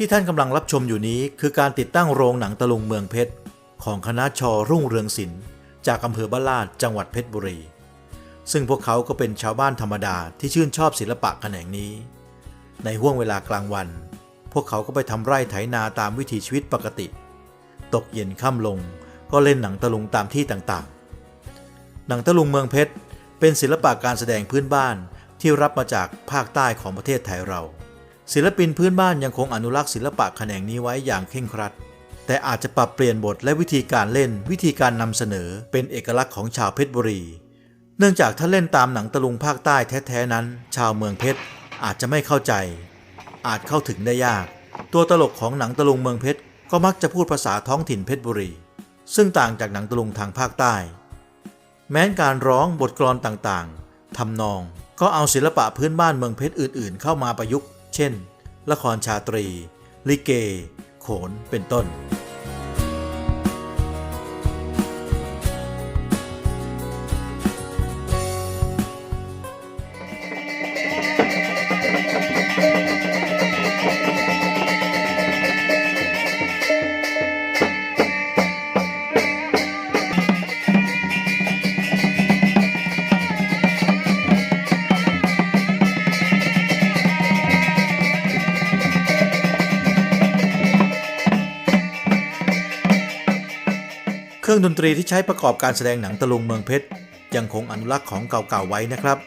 ที่ท่านกำลังรับชมอยู่นี้คือการติดตั้งโรงหนังตะลุงเมืองเพชร ของคณะชอรุ่งเรืองศิลป์จากอำเภอบ้านลาดจังหวัดเพชรบุรี ซึ่งพวกเขาก็เป็นชาวบ้านธรรมดาที่ชื่นชอบศิลปะแขนงนี้ ในห่วงเวลากลางวัน พวกเขาก็ไปทำไร่ไถนาตามวิถีชีวิตปกติ ตกเย็นค่ำลงก็เล่นหนังตะลุงตามที่ต่างๆ หนังตะลุงเมืองเพชรเป็นศิลปะการแสดงพื้นบ้านที่รับมาจากภาคใต้ของประเทศไทยเรา ศิลปินพื้นบ้านยังคงอนุรักษ์ศิลปะแขนงนี้ไว้อย่างเคร่งครัด แต่อาจจะปรับเปลี่ยนบทและวิธีการเล่นวิธีการนำเสนอเป็นเอกลักษณ์ของชาวเพชรบุรี เนื่องจากถ้าเล่นตามหนังตะลุงภาคใต้แท้ๆนั้น ชาวเมืองเพชรอาจจะไม่เข้าใจ อาจเข้าถึงได้ยาก ตัวตลกของหนังตะลุงเมืองเพชรก็มักจะพูดภาษาท้องถิ่นเพชรบุรี ซึ่งต่างจากหนังตะลุงทางภาคใต้ แม้นการร้องบทกลอนต่างๆทำนอง ก็เอาศิลปะพื้นบ้านเมืองเพชรอื่น ๆ เข้ามาประยุกต์ เช่น ละครชาตรี ลิเก โขนเป็นต้น รื่องดนตรีที่ใช้ประกอบการแสดงหนังตะลุงเมืองเพชร ยังคงอนุรักษ์ของเก่าๆไว้นะครับ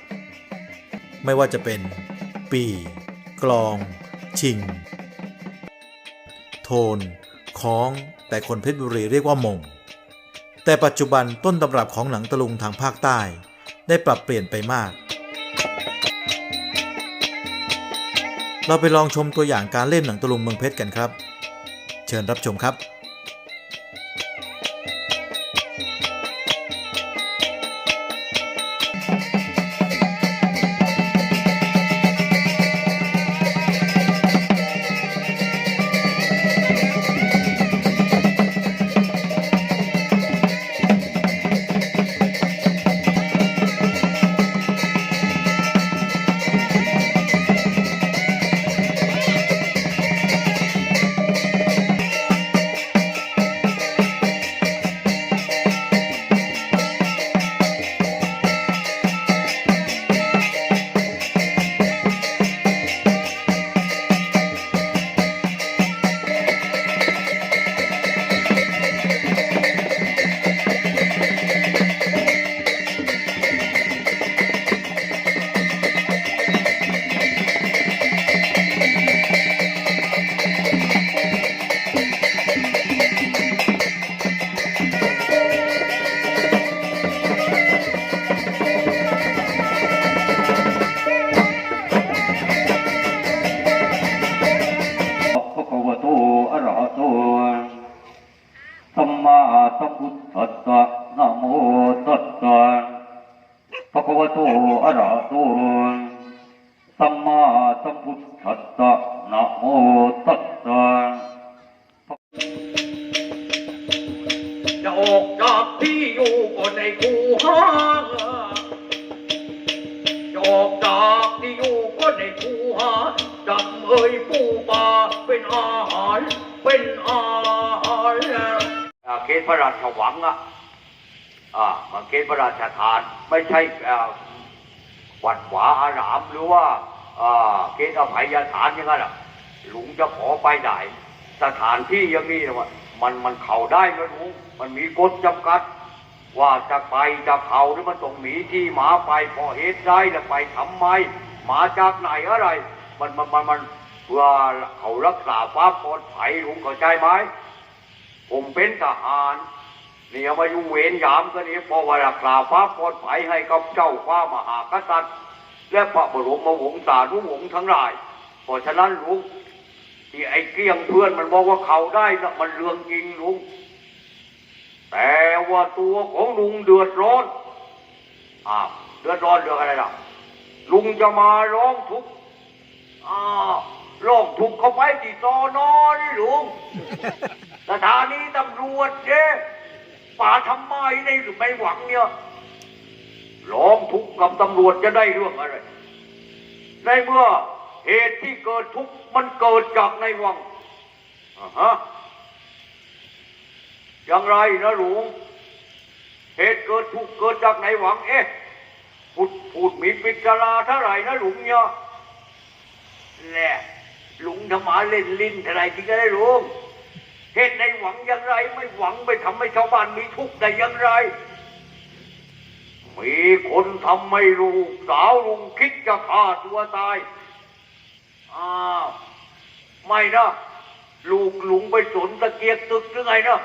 ไม่ว่าจะเป็น ปี กลอง ชิง โทนคล้อง แต่คนเพชรบุรีเรียกว่ามง แต่ปัจจุบันต้นตำรับของหนังตะลุงทางภาคใต้ ได้ปรับเปลี่ยนไปมาก เราไปลองชมตัวอย่างการเล่นหนังตะลุงเมืองเพชรกันครับ เชิญรับชมครับ เอ่ยปูปลาเป็นอาหาร เป็นอาหารเกณฑ์พระราชวังอะอ่ามันเกณฑ์พระราชทานไม่ใช่อ่าวัดหวาอารามหรือว่าอ่าเกณฑ์อภัยทานอย่างนั้นอะหลุงจะขอไปได้สถานที่อย่างนี้นะว่ามันมันเข้าได้ไหมลุงมันมีกฎจำกัด ว่าจะไปจะเข้าหรือมันต้องมีที่หมาไปเพอเหตุใดแล้วไปทำไมหมาจากไหนอะไร มันมันมันมัน เพื่อเขารักษาความปลอดภัยลุงเข้าใจไหมผมเป็นทหารเนี่ยมาอยู่เวรยามก็นี้พอว่ารักษาความปลอดภัยให้กับเจ้าฟ้ามหากษัตริย์ และพระบรมวงศานุวงศ์ทั้งหลายเพราะฉะนั้นลุงที่ไอ้เกลี้ยงเพื่อนมันบอกว่าเขาได้นะมันเรื่องจริงลุงแต่ว่าตัวของลุงเดือดร้อนอ้าวเดือดร้อนเรื่องอะไรล่ะลุงจะมาร้องทุกข์อ้าว ร้องทุกข์เขาไปที่ตอนอนี่ลุงสถานีตำรวจเจ๊ป่าทำไมในหรือไม่หวังเนี่ยร้องทุกข์กับตำรวจจะได้เรื่องอะไร ในเมื่อเหตุที่เกิดทุกข์มันเกิดจากในวังอ่าฮะอย่างไรนะหลวงเหตุเกิดทุกข์เกิดจากไหนหวัง เอ๊ะพูดพูดมีปิจาราเท่าไหร่นะหลวงเนี่ยแหละห ลวงธรรมาเล่นลิ้นเทไรที่จะได้ลวงเหตุในหวังอย่างไร ไม่หวังไปทำให้ชาวบ้านมีทุกข์ได้อย่างไร มีคนทำให้ลูกสาวลุงคิดจะฆ่าตัวตายอ้าวไม่นะลูกลุงไปสนตะเกียกตึกหรือไงนะ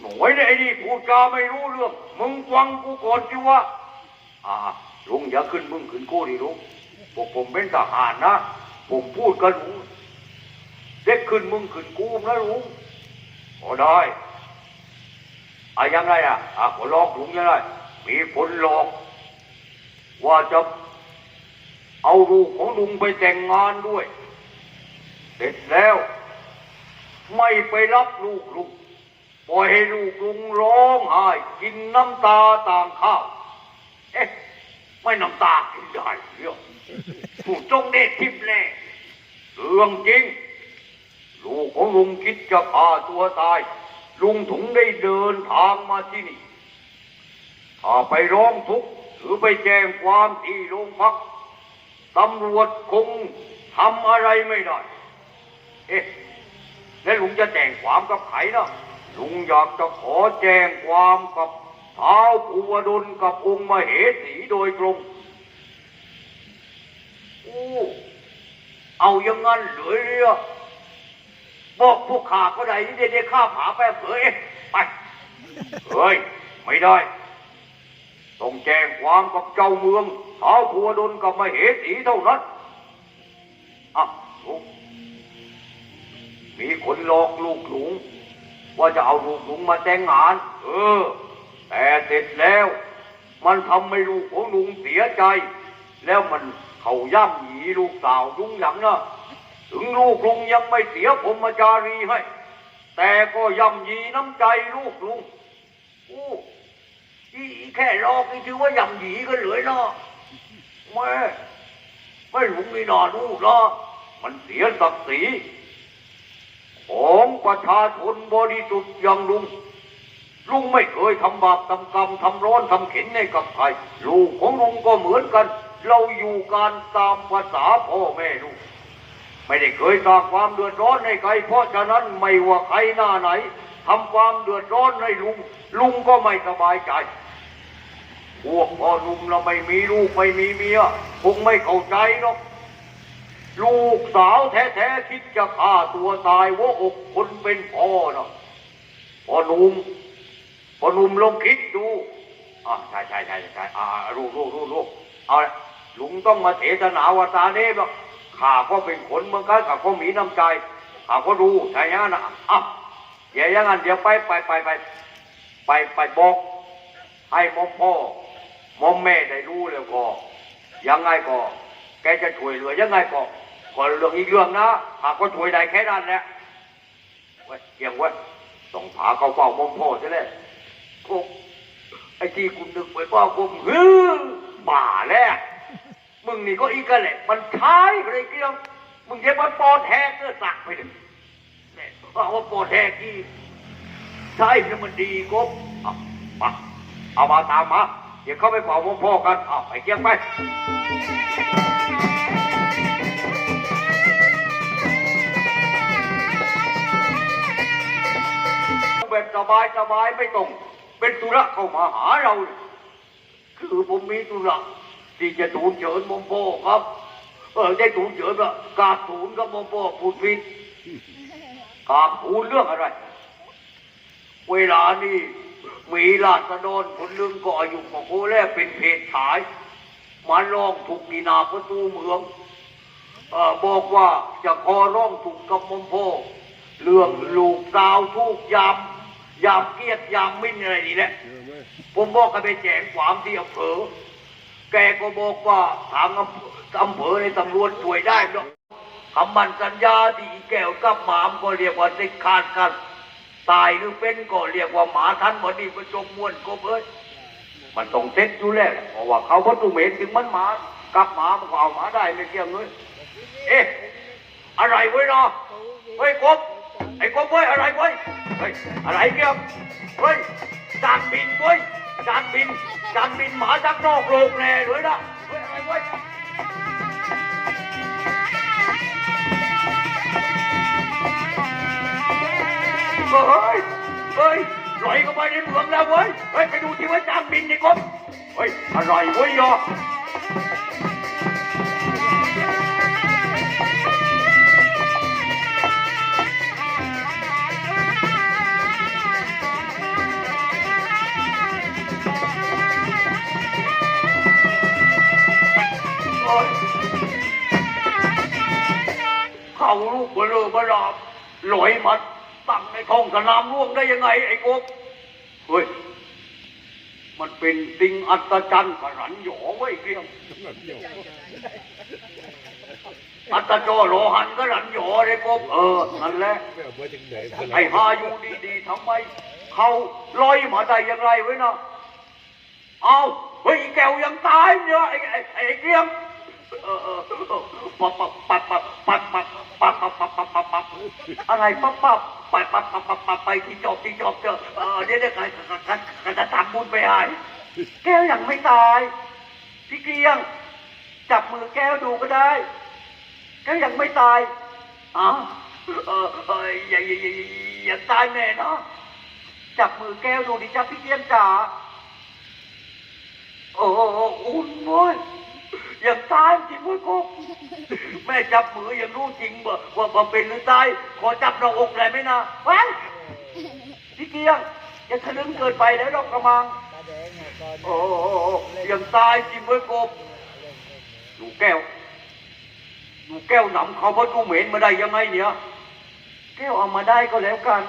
หน่อยเนี่ยไอ้นี่พูดจาไม่รู้เรื่องมึงฟังกูก่อนจิวะอ่าลุงอย่าขึ้นมึงขึ้นกูดิลุงพวกผมเป็นทหารนะ ผมพูดกับลุงเด็กขึ้นมึงขึ้นกูนะลุงโอ้ได้อะยังไงอะอะก็ลอกลุงยังไงมีคนหลอก ว่าจะเอาลูกของลุงไปแต่งงานด้วย เสร็จแล้ว ไม่ไปรับลูกลุงปล่อยให้ลูกลุงร้องไห้กินน้ำตาต่างข้าวเอ๊ะไม่น้ำตากินได้เรื่องผู้จงเดชทิพย์แน่ เรื่องจริง ลูกของลุงคิดจะฆ่าตัวตาย ลุงถึงได้เดินทางมาที่นี่ ถ้าไปร้องทุกข์หรือไปแจ้งความที่โรงพักตำรวจคงทำอะไรไม่ได้ เอ๊ะ แล้วลุงจะแจ้งความกับใครนะลุงอยากจะขอแจ้งความกับท้าวภูวดลกับองค์มเหสีโดยตรงอู้ เอาย่างงั้นเลยเนี่ยบอกพวกข้าก็ได้ที่ได้ได้ข้าผาไปเผยเอ๊ะไปเฮ้ยไม่ได้ ต้องแจ้งความกับเจ้าเมืองท้าวพัวดลกับมเหสีเท่านั้นอะลุงมีคนหลอกลูกหลงว่าจะเอาลูกหลงมาแต่งงาน เออ แต่เสร็จแล้ว มันทำให้ลูกของลุงเสียใจ แล้วมัน เขาย่ำหยีลูกสาวลุงหลังนะถึงลูกลุงยังไม่เสียพรหมจารีให้ แต่ก็ย่ำหยีน้ำใจลูกลุงอู้อีแค่ลอกนี่ถือว่ายำหยีกันเหลือเนาะแม่ไม่ลุงนี่นอนลูกเนาะมันเสียศักดิ์ศรีของประชาชนบริสุทธิ์อย่างลุงลุงไม่เคยทำบาปทำกรรมทำร้อนทำเข็นให้กับใครลูกของลุงก็เหมือนกัน เราอยู่การตามภาษาพ่อแม่ลูก ไม่ได้เคยสร้างความเดือดร้อนให้ใคร เพราะฉะนั้นไม่ว่าใครหน้าไหนทำความเดือดร้อนให้ลุง ลุงก็ไม่สบายใจพวกพ่อหนุ่มเราไม่มีลูกไม่มีเมียคงไม่เข้าใจหรอกลูกสาวแท้ๆคิดจะฆ่าตัวตายว่าอกคนเป็นพ่อเนาะพ่อหนุ่มพ่อหนุ่มลองคิดดูอ่าใช่ใช่ใช่ใช่อ่ารู้รู้รู้รู้เอา ลุงต้องมาเทศนาวาตาเนบหรอกข้าก็เป็นคนเมือนกันข้าก็มีน้ำใจข้าก็รู้ใช่ยังนะอะเดี๋ยวอยังงั้นเดี๋ยวไปไปไปไปไปไปบอกให้มอมพ่อมอมแม่ได้รู้แล้วก็ยังไงก็ แกจะช่วยเหลือยังไงก็ก็เรื่องอีกเรื่องนะหากก็ช่วยได้แค่นั้นแหละเว้ยเกี่ยงว้ยต้องพาเขาเฝ้ามอมพ่อใช่ไหมโอ้ไอ้ที่คุณนึกไว้ว่าผมฮือบ้าแล้ว มึงนี่ก็อีกแหละ มันใช้อะไรเกี่ยงมึงจะมาปอดแหกเกอสักไปดิเนี่ยว่าว่าปอดแหกที่ใช่เนี่ยมันดีกบเอามาเอามาตามมา เดี๋ยวเข้าไปเป่ามอพ่อกันเอาไปเกี่ยงไปแบบสบายสบายไม่ต้องเป็นธุระเข้ามาหาเราเนี่ยคือผมมีธุระ ที่จะทูลเชิญมอมพ่อครับ เออได้ทูลเชิญก็กาบทูลกับมอมพ่อพูดผิดกาบทูลเรื่องอะไร เวลานี้มีราษฎรคนหนึ่งก็อายุของโคแลเป็นเพศชาย มาร้องถูกนีนาประตูเมืองเออบอกว่าจะขอร้องถูกกับมอมพ่อเรื่องลูกสาวทุกยามยามเกียรติยามมิ้นอะไรนี่แหละผมบอกให้ไปแจ้งความที่อำเภอ แกก็บอกว่าทางอำเภอในตำรวจช่วยได้หรอกคำมันสัญญาที่แก้วกับหมามก็เรียกว่าสิขาดกัน ตายหรือเป็นก็เรียกว่าหมาทันบดีประจบม้วนก็เอ้ยมันต้องเซ็ตอยู่แล้วเพราะว่าเขาวัตถุเมนถึงมันหมากับหมามันก็เอาหมาได้ไม่เกี่ยงเลยเอ๊ะอะไรไว้ยเนาะเฮ้ยกบไอ้กบเว้ยอะไร ฮ้ยอะไรเกี่ยวเฮ้ยจานบินเว้ยจานบินจานบินหมาจากนอกโลกแน่เลยนะเฮ้ยอะไรเว้ยเฮ้ยเฮ้ยลอยเข้าไปในเมืองแล้วเว้ยเฮ้ยไปดูที่ว่าจานบินนี่กบเฮ้ยอะไรเว้ยยอ เขาลูกเบลอเบลาลอยมาตั้งในท้องสนามหล่วงได้ยังไงไอ้กบเฮ้ยมันเป็นสิ่งอัศจรรย์ขรันหยอไว้เกลียงอัตโจโลหันก็รันหยอเลยกบเออนั่นแหละไอ้หาอยู่ดีๆทำไมเขาลอยมาได้ยังไงไว้นะเอาเฮ้ยแก้วยังตายเนี่ยไอ้ไอ้เกรียม เออเออปับปับปับปับปับปับปับปับปับปับปับปับอะไรปับปับปับปับปับปับปับไปที่จบที่จบเจอเออเดี๋ยวเดี๋ยวกันกันกันจะทำบุญไปหายแก้วยังไม่ตายพี่เกรียง จับมือแก้วดูก็ได้แก้วยังไม่ตายอ๋อเออเอออย่าอย่าอย่าอย่าตายแน่เนาะจับมือแก้วดูดิจ้าพี่เกรียงจ๋าโอ้อุ่นเว้ย อยังตายจริงเว้ยกุ๊กแม่จับมืออยังรู้จริงบ่ว่าว่เป็นหรือตายขอจับหน้าอกหน่อยไหมนะว้ายพี่เกียงยังทะลึ่งเกินไปแล้วดอกกระมัง โอ้อยังตายจริงเว้ยกุ๊กหนูแก้วหนูแก้วหนำเขาเพราะดูเหม็นมาได้ยังไงเนี่ยแก้วเอามาได้ก็แล้วกัน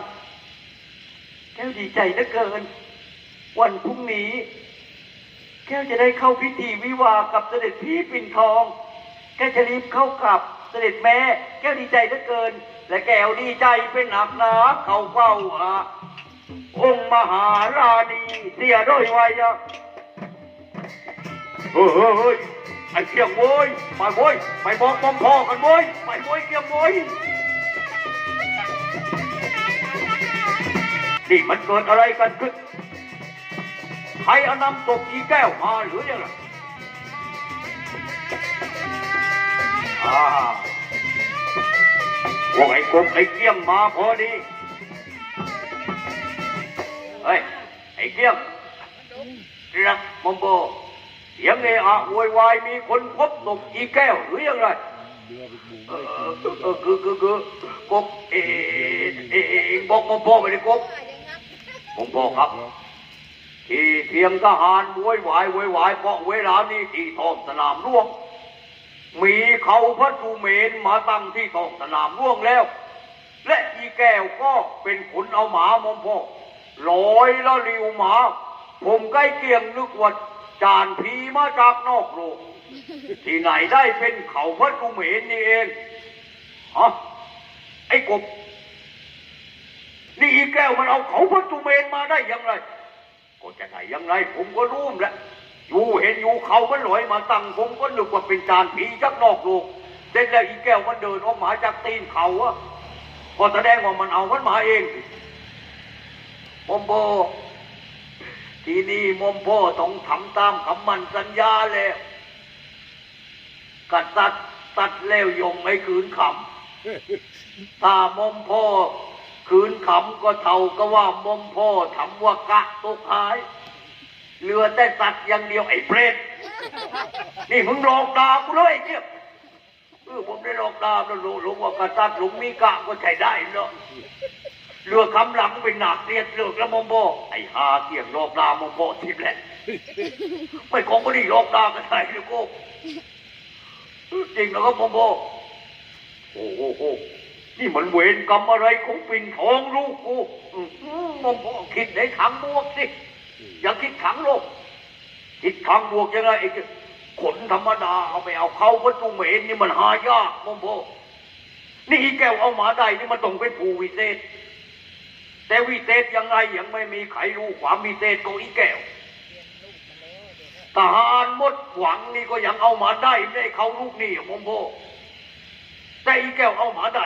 แก้วดีใจเหลือเกิน วันพรุ่งนี้ แก้วจะได้เข้าพิธีวิวากับเสด็จพี่ปิ่นทอง แก้วจะรีบเข้ากับเสด็จแม่ แก้วดีใจเหลือเกิน และแก้วดีใจเป็นหนักหนาเข้าเฝ้าอาองค์มหาราณีเสียด้วยวัยะเฮ้ยเฮ้ยไอ้เกียงโวยไปโวยไปบอกมอมพ่อกันโวยไปโวยเกียงโวยนี่มันเกิดอะไรกันขึ้น ใครเอานำศพอีแก้วมาหรือยังไงอ่าพวกไอ้กบไอ้เกี้ยมมาพอดี เฮ้ย ไอ้เกี้ยมรักมอมโบเสียงเอะอะโวยวายมีคนพบศพอีแก้วหรือยังไงเออคือคือคือกบเอเอเอเอบอกมอมโบไปเลยกบมอมโบครับ ที่เทียมทหารโวยวายโวยวายเพราะเวลานี้ที่ท้องสนามหลวง มีเขาพระจูเมนมาตั้งที่ท้องสนามหลวงแล้ว และอีแก้วก็เป็นขุนเอาหมามอมพ่อลอยละลิวหมา ผมใกล้เกียงนึกว่าจานผีมาจากนอกโลก ที่ไหนได้เป็นเขาพระจูเมนนี่เองฮะไอ้กบนี่อีแก้วมันเอาเขาพระจูเมนมาได้ยังไง ก็จะไหนยังไงผมก็รู้แหละอยู่เห็นอยู่เขามันลอยมาตั้งผมก็นึกว่าเป็นจานผีจากนอกโลกเสร็จแล้วอีแก้วมันเดินออกมาจากตีนเขาอะก็แสดงว่ามันเอามันมาเองมอมโบทีนี้มอมโบต้องทำตามคำมันสัญญาแล้วกัดตัดตัดแล้วยงไม่คืนคำถ้ามอมพ่อ คืนขำก็เท่าก็ว่ามอมพ่อทำว่ากะตกหายเหลือแต่สัตว์อย่างเดียวไอ้เปรตนี่มึงหลอกด่ากูเลยไอ้เจี๊ยบเออผมได้หลอกด่าแล้วรู้รู้ว่ากษัตริย์หลวงมีกะก็ใช้ได้เนาะเหลือคำหลังเป็นหนักเรียดเลือกแล้วมอมพ่อไอ้หาเกี่ยงหลอกด่ามอมพ่อทิพย์แหละไม่ของก็นี่หลอกด่ากันใส่เลยกูจริงแล้วก็มอมพ่อโอ้โหโอ้ นี่มันเวรกรรมอะไรของปิ่นทองลูกกูอืมมองบอกคิดในทางบวกสิ อย่าคิดทางลบคิดทางบวกยังไงไอ้เจ้าขนธรรมดาเอาไปเอาเข้าวัตถุเหม็นนี่มันหายากมองบอกนี่อีแก้วเอาหมาได้นี่มันต้องเป็นผู้วิเศษ แต่วิเศษยังไงยังไม่มีใครรู้ความวิเศษของอีแก้วทหารหมดหวังนี่ก็ยังเอามาได้ไม่ได้เขาลูกนี่มองบอกแต่อีแก้วเอาหมาได้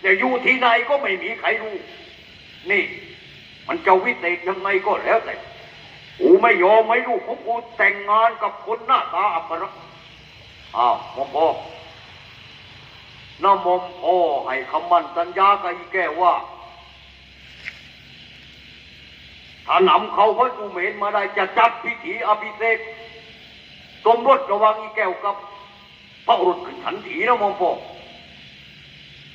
อะแต่อยู่ที่ไหนก็ไม่มีใครรู้ นี่ มันจะวิเศษยังไงก็แล้วแต่กูไม่ยอมให้ลูกของกูแต่งงานกับคนหน้าตาอัปรกอ้าวมอมพ่อน้ามอมพ่อให้คำมั่นสัญญากับอีแก้วว่า ถ้านำเขาพระสุเมนมาได้จะจัดพิธีอภิเษกสมรสระว่างอีแก้วกับ พระอรสขึ้นทันทีนะมอมพ่อ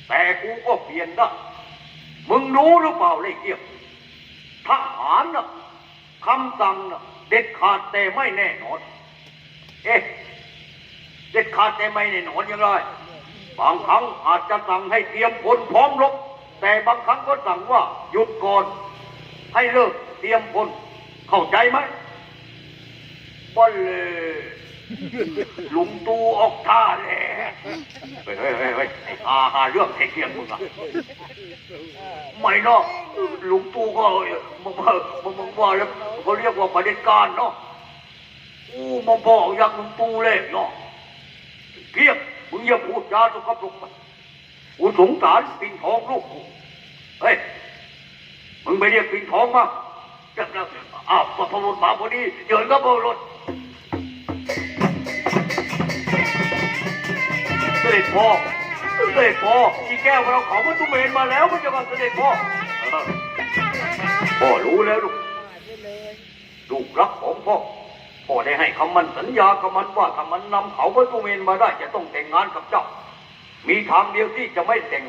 แต่กูก็เปลี่ยนนะมึงรู้หรือเปล่าเลยเกียบทหารนะคำสั่งนะเด็ดขาดแต่ไม่แน่นอน เอ๊ะ เด็ดขาดแต่ไม่แน่นอนอย่างไรบางครั้งอาจจะสั่งให้เตรียมพลพร้อมรบแต่บางครั้งก็สั่งว่าหยุดก่อน ให้เลิกเตรียมพลเข้าใจไหมบอลเลย ลุงตูออกท่าแหล้เฮ้ยเฮ้ยเฮ้ยเฮ้ยไอ้หาหาเรื่องเกียงมึงอะไม่เนาะลุงตูก็มึงมึงมึงว่าแล้วเขาเรียกว่าประเด็จการเนาะอู้มองบอกอยากลุงตูเลยเนาะเพียบมึงอย่าพูดจาสุภาพลงมากูสงสารปิงทองลูกกูเฮ้ยมึงไปเรียกปิงทองมาจับแล้วอ้าวพอรถมาพอดีเดินก็พอรถ ด็จพ่อ เสด็จพ่อที่แก้วเราขาพระตุเมนมาแล้วมันจะมาเสด็จพ่อเออพ่อรู้แล้วลูกลูกรักของพ่อ พ่อได้ให้คำมันสัญญากับมันว่าถ้ามันนำเขาพระตุเมนมาได้ จะต้องแต่งงานกับเจ้า มีทางเดียวที่จะไม่แต่ง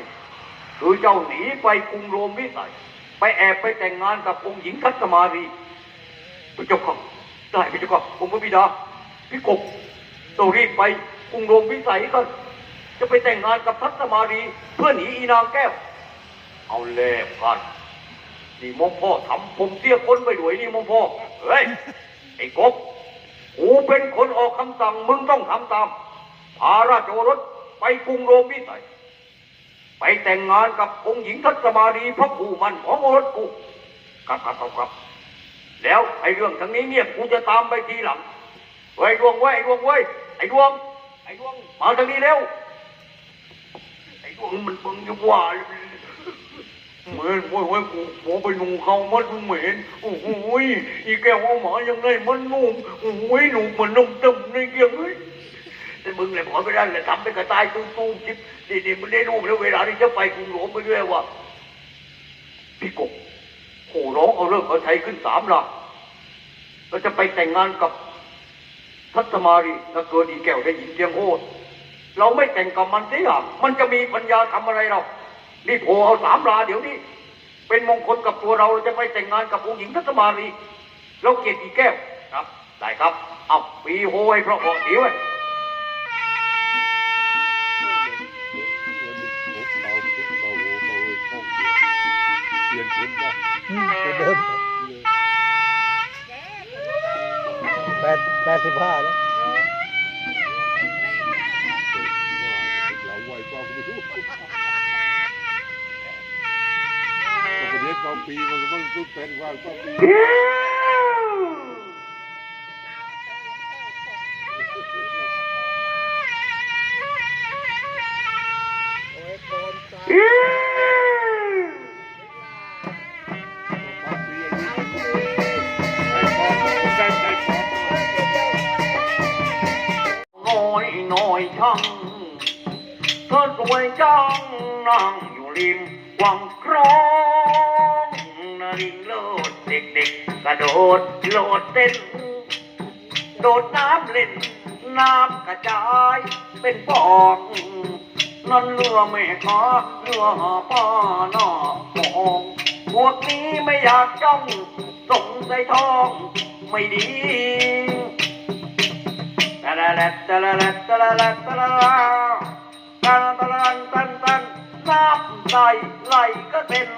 คือเจ้าหนีไปกรุงโรมวิสัยไปแอบไปแต่งงานกับองค์หญิงทัศมารีพระเจ้าค่ะได้พระเจ้าค่ะองค์พระบิดาพี่กบต้องรีบไปกรุงโรมวิสัยกัน จะไปแต่งงานกับทัศมารีเพื่อหนีอีนางแก้ว เอาเล่กันนี่มอมพ่อทำผมเตี้ยคนไปด้วยนี่มอมพ่อเฮ้ยไอ้กบกูเป็นคนออกคำสั่งมึงต้องทำตามพาราชโอรสไปกรุงโรมวิสัยไปแต่งงานกับองค์หญิงทัศมารีพระผู้มันของโอรสกูครับครับครับครับแล้วไอ้เรื่องทั้งนี้เนี่ยกูจะตามไปทีหลังเฮ้ดวงเว้ยไอ้ดวงเว้ยไอ้ดวงไอ้ดวงมาทางนี้เร็ว ไอ้ดวงมันมึงจะว่าเหมือนโว้ยโว้ยกูผมไปนุ่งเขามัดมึงเหม็นโอ้โหยอีแกวเอาหมายังไงมันนุ่มโอ้โหยหนุ่มมันนุ่มตึมในเกี่ยงเฮ้ยแต่มึงเลยขอไปได้เลยทำเป็นกระต่ายตุ้มตุ้มจิบดีๆมันได้รู้แล้วเวลาที่จะไปกรุงหลวงไปด้วยว่าพี่กบโหร้องเอาเลิกเอาใช้ขึ้นสามหลักเราจะไปแต่งงานกับทัศมารีถ้าเกิดอีแก้วได้ยินเสียงโหด เราไม่แต่งกับมันสิอะมันจะมีปัญญาทำอะไรเรานี่โผล่เอาสามลาเดี๋ยวนี้ เป็นมงคลกับตัวเราเราจะไปแต่งงานกับองค์หญิงทัศมารีเราเกลียดอีแก้วครับ ได้ครับ เอาปีโหยเพราะบอกเดี๋ยวไว้เปลี่ยนคนได้อืมตัวเดิมแปดแปดสิบห้าแล้ว ประเทศเปล่าปีมันก็มันสุดแปด โดดโลดเต้น โดดน้ำเล่น น้ำกระจายเป็นปอกนั่นเรือแม่ค้าเรือป้าหน้ามองพวกนี้ไม่อยากจ้องสงสัยท้องไม่ดีตะละละตะละละตะละละตะละละตะละตะละตันตันน้ำไหลไหลก็เต็ม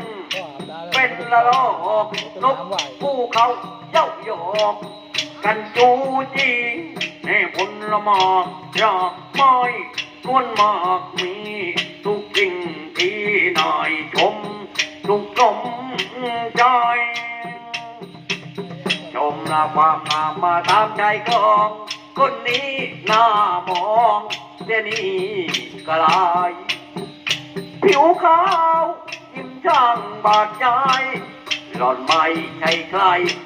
เป็นละลอกนกผู้เขาเย้าหยอกกันจูจีให้ผลละหมากยากม้นวลมากมีทุกสิ่งที่นายชมทุกสมใจชมละความงามมาตามใจกองคนนี้หน่ามองเดนี้กลายผิวขาว ช่างบาดใจหล่อนไม่ใช่ใคร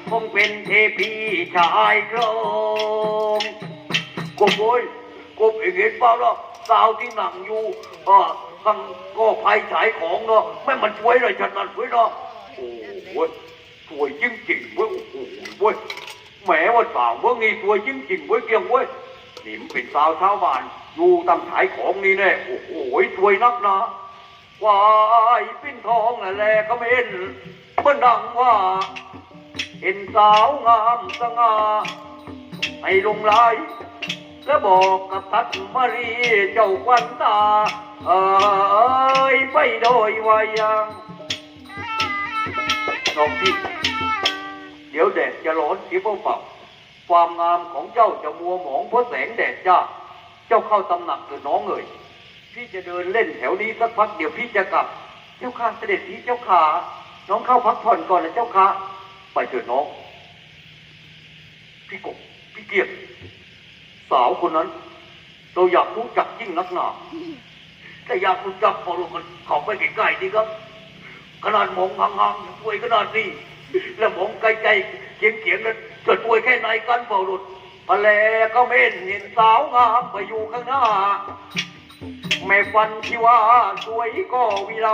คงเป็นเทพีชายโครงกบโวยกบเองเห็นเปล่าล่ะสาวที่นั่งอยู่เออข้างก็ภัยฉายของเนาะไม่มันช่วยเลยฉันนั่นช่วยเนาะโอ้โหสวยจริงๆเว้ยโอ้โหเว้ยแหมว่าสาวเมื่อนี้สวยจริงๆเว้ยเกียงเว้ยนี่มันเป็นสาวชาวบ้านอยู่ตามฉายของนี่แน่โอ้โหสวยนักนะ วายปิ้นทองนั่นแหลก็ไม่เห็นเมื่อดังว่า เห็นสาวงามสง่าให้ลงไหลและบอกกับทัดมารีเจ้าควันตา เอ้ยไปโดยวายังน้องพี่เดี๋ยวแดดจะร้อนเสียเปล่าความงามของเจ้าจะมัวหมองเพราะแสงแดดจ้า เจ้าเข้าตำหนักเถิดน้องเอ๋ย พี่จะเดินเล่นแถวนี้สักพักเดี๋ยวพี่จะกลับ เจ้าค่ะเสด็จพี่เจ้าขาน้องเข้าพักผ่อนก่อนนะเจ้าค่ะไปเถิดน้อง พี่กบพี่เกียรติสาวคนนั้น เราอยากรู้จักยิ่งนักหนาแต่อยากรู้จักพอรู้มันเข้าไปใกล้ๆดีครับขนาดมองห่างๆป่วยขนาดนี้แล้วมองไกลๆเขียงๆนั้นจะป่วยแค่ไหนกันเปล่าหลุดพะแลก็ไม่นเห็นสาวงามไปอยู่ข้างหน้า แม่ฟันที่ว่าสวยก็วิไล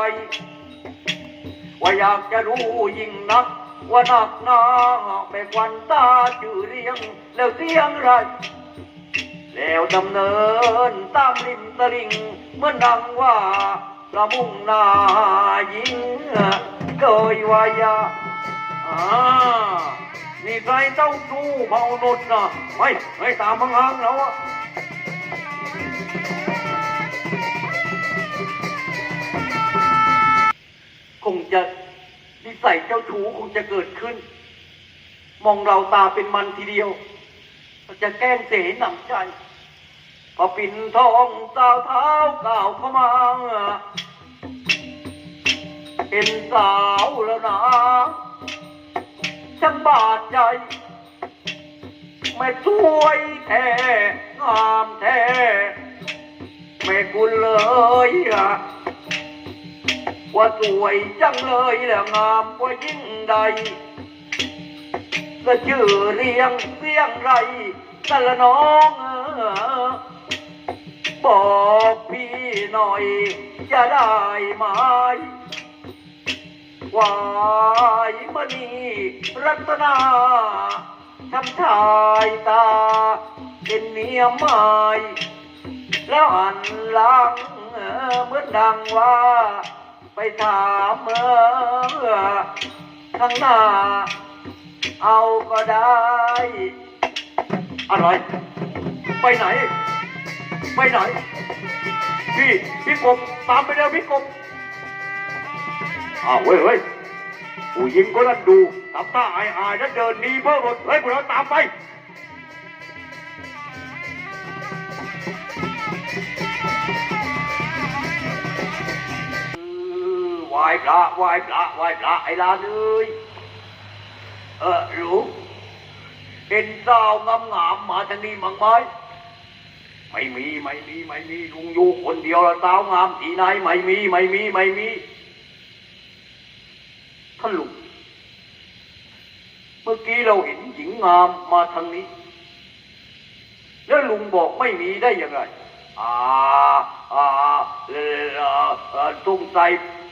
ว่าอยากจะรู้ยิ่งนัก ว่านักหนาแม่ควันตาจื่อเรียง แล้วเสียงไรแล้วดำเนินตามริมตลิ่งเมื่อดังว่าละมุ่งหน้ายิงเกยวายาอ่านี่ใครเต้องสู้เมาหนุดนะไม่ไม่ตามมังหังแล้วอะ งจะนิสัยเจ้าชู้คงจะเกิดขึ้น มองเราตาเป็นมันทีเดียวจะแกล้งเสหนำใจพอปิ่นทองสาวเท้าก่าวเข้ามาเป็นสาวแล้วนะฉันบาดใจ ไม่สวยแท้งามแท้ไม่กุลเลยอะ ว่าสวยจังเลยและงามกว่ายิ่งใดก็ชื่อเรียงเสียงไรกันละน้องบอกพี่หน่อยจะได้ไหมวายมณีรัตนาทำชายตา เป็นเนียมไม้แล้วหันหลังเอ่อเหมือนดังว่า ไปถามเมื่อข้างหน้า เอาก็ได้ อะไร ไปไหน ไปไหน พี่พี่กบตามไปเร็วพี่กบอ้าวเว้ยเว้ยผู้หญิงคนนั้นดูทำตาอายอายแล้วเดินหนีเพื่อรถเฮ้ยพวกเราตามไป ไหวพระไหวพระไหวพระไอ้ลานเอ้ยเออรู้เห็นสาวงามงามมาทางนี้มั้งไหมไม่มีไม่มีไม่มีลุงอยู่คนเดียวละสาวงามที่ไหนไม่มีไม่มีไม่มีท่านลุงเมื่อกี้เราเห็นหญิงงามมาทางนี้ แล้วลุงบอกไม่มีได้ยังไง อาอาเอ่อเอ่อตุ้งใจ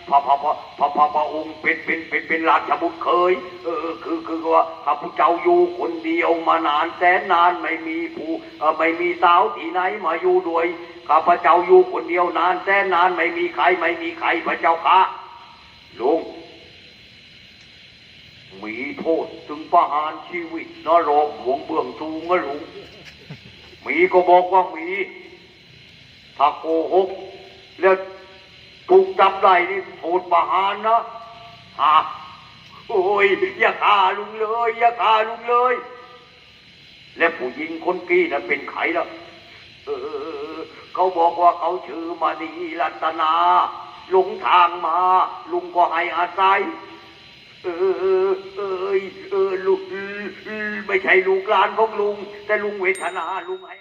พระพระพระพระพระพระองค์เป็นเป็นเป็นเป็นราชบุตรเคย เออคือคือว่าข้าพเจ้าอยู่คนเดียวมานานแสนนานไม่มีผู้ไม่มีสาวที่ไหนมาอยู่ด้วยข้าพเจ้าอยู่คนเดียวนานแสนนานไม่มีใครไม่มีใครพระเจ้าค่ะลุงมีโทษถึงประหารชีวิตนรกหลวงเบื้องสูงนะลุงมีก็บอกว่ามี ถ้าโกหกแล้วถูกจับได้นี่โทษประหารนะฮะโอ้ยอย่าฆ่าลุงเลยอย่าฆ่าลุงเลย และผู้หญิงคนกี้นั้นเป็นใครล่ะเออเขาบอกว่าเขาชื่อมานีรัตนาหลงทางมา ลุงก็ให้อาศัยเออเอยเออลุงไม่ใช่ลูกหลานของลุง แต่ลุงเวทนาลุงให้